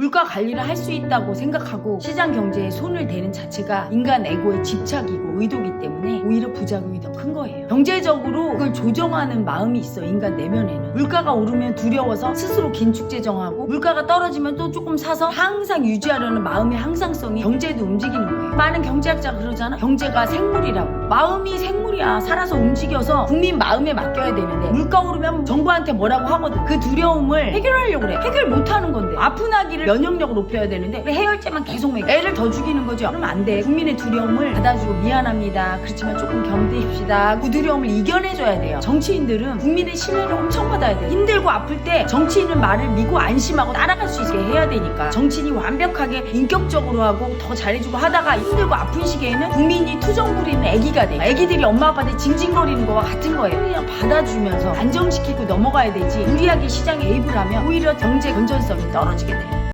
물가 관리를 할 수 있다고 생각하고 시장 경제에 손을 대는 자체가 인간 에고의 집착이고 의도기 때문에 오히려 부작용이 더 큰 거예요. 경제적으로 그걸 조정하는 마음이 있어 인간 내면에는 물가가 오르면 두려워서 스스로 긴축 재 정하고 물가가 떨어지면 또 조금 사서 항상 유지하려는 마음의 항상성이 경제도 움직이는 거예요. 많은 경제학자가 그러잖아. 경제가 생물이라고. 마음이 생물이야. 살아서 움직여서 국민 마음에 맡겨야 되는데 물가 오르면 정부한테 뭐라고 하거든. 그 두려움을 해결하려고 그래. 해결 못 하는 건데. 아픈 아기를 면역력을 높여야 되는데 왜 해열제만 계속 먹여. 애를 더 죽이는 거죠. 그러면 안 돼. 국민의 두려움을 받아주고 미안합니다. 그렇지만 조금 견디십시다. 그 두려움을 이겨내줘야 돼요. 정치인들은 국민의 신뢰를 엄청 받아야 돼. 힘들고 아플 때 정치인은 말을 믿고 안심하고 따라갈 수 있게 해야 되니까 정치인이 완벽하게 인격적으로 하고 더 잘해주고 하다가 힘들고 아픈 시기에는 국민이 투정 부리는 애기가 돼. 애기들이 엄마 아빠한테 징징거리는 거와 같은 거예요. 그냥 받아주면서 안정시키고 넘어가야 되지. 무리하게 시장에 애입을 하면 오히려 경제 건전성이 떨어지게 돼요.